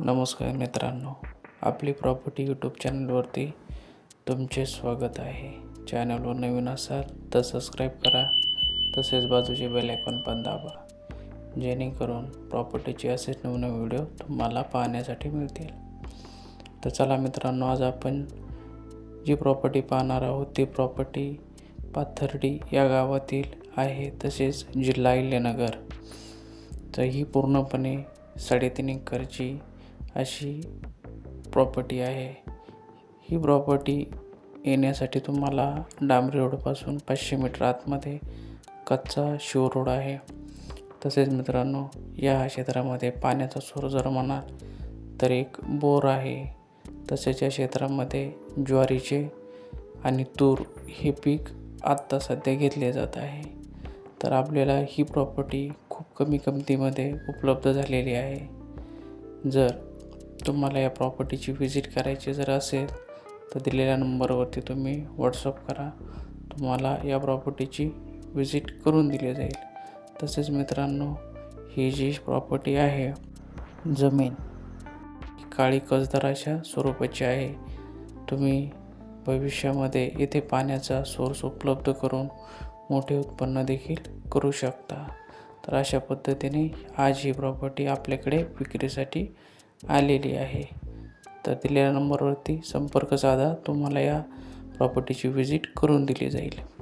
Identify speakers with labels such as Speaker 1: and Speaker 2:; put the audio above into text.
Speaker 1: नमस्कार मित्रांनो आपली प्रॉपर्टी यूट्यूब चॅनलवरती तुमचे स्वागत आहे. चॅनलवर नवीन असाल तर सबस्क्राईब करा तसेच बाजूचे बेल आयकॉन पण दाबा जेणेकरून प्रॉपर्टीचे असेच नवीन व्हिडिओ तुम्हाला पाहण्यासाठी मिळतील. तर चला मित्रांनो आज आपण जी प्रॉपर्टी पाहणार आहोत ती प्रॉपर्टी पाथर्डी या गावातील आहे तसेच जिल्हा इलेनगर तर ही पूर्णपणे साडेतीन एकरची अशी प्रॉपर्टी आहे. ही प्रॉपर्टी येण्यासाठी तुम्हाला डांबरी रोडपासून पाचशे मीटर आतमध्ये कच्चा शिव रोड आहे. तसेच मित्रांनो या क्षेत्रामध्ये पाण्याचा सूर जर म्हणाल तर एक बोर आहे. तसेच या क्षेत्रामध्ये ज्वारीचे आणि तूर हे पीक आत्ता सध्या घेतले जात आहे. तर आपल्याला ही प्रॉपर्टी खूप कमी किमतीमध्ये उपलब्ध झालेली आहे. जर तुम्हाला या प्रॉपर्टीची व्हिजिट करायची जर असेल तर दिलेल्या नंबरवरती तुम्ही व्हॉट्सअप करा. तुम्हाला या प्रॉपर्टीची व्हिजिट करून दिली जाईल. तसेच मित्रांनो ही जी प्रॉपर्टी आहे जमीन काळी कसदार अशा स्वरूपाची आहे. तुम्ही भविष्यामध्ये येथे पाण्याचा सोर्स उपलब्ध करून मोठे उत्पन्न देखील करू शकता. तर अशा पद्धतीने आज ही प्रॉपर्टी आपल्याकडे विक्रीसाठी आलेली आहे. तर दिलेल्या नंबरवरती संपर्क साधा. तुम्हाला या प्रॉपर्टीची व्हिजिट करून दिली जाईल.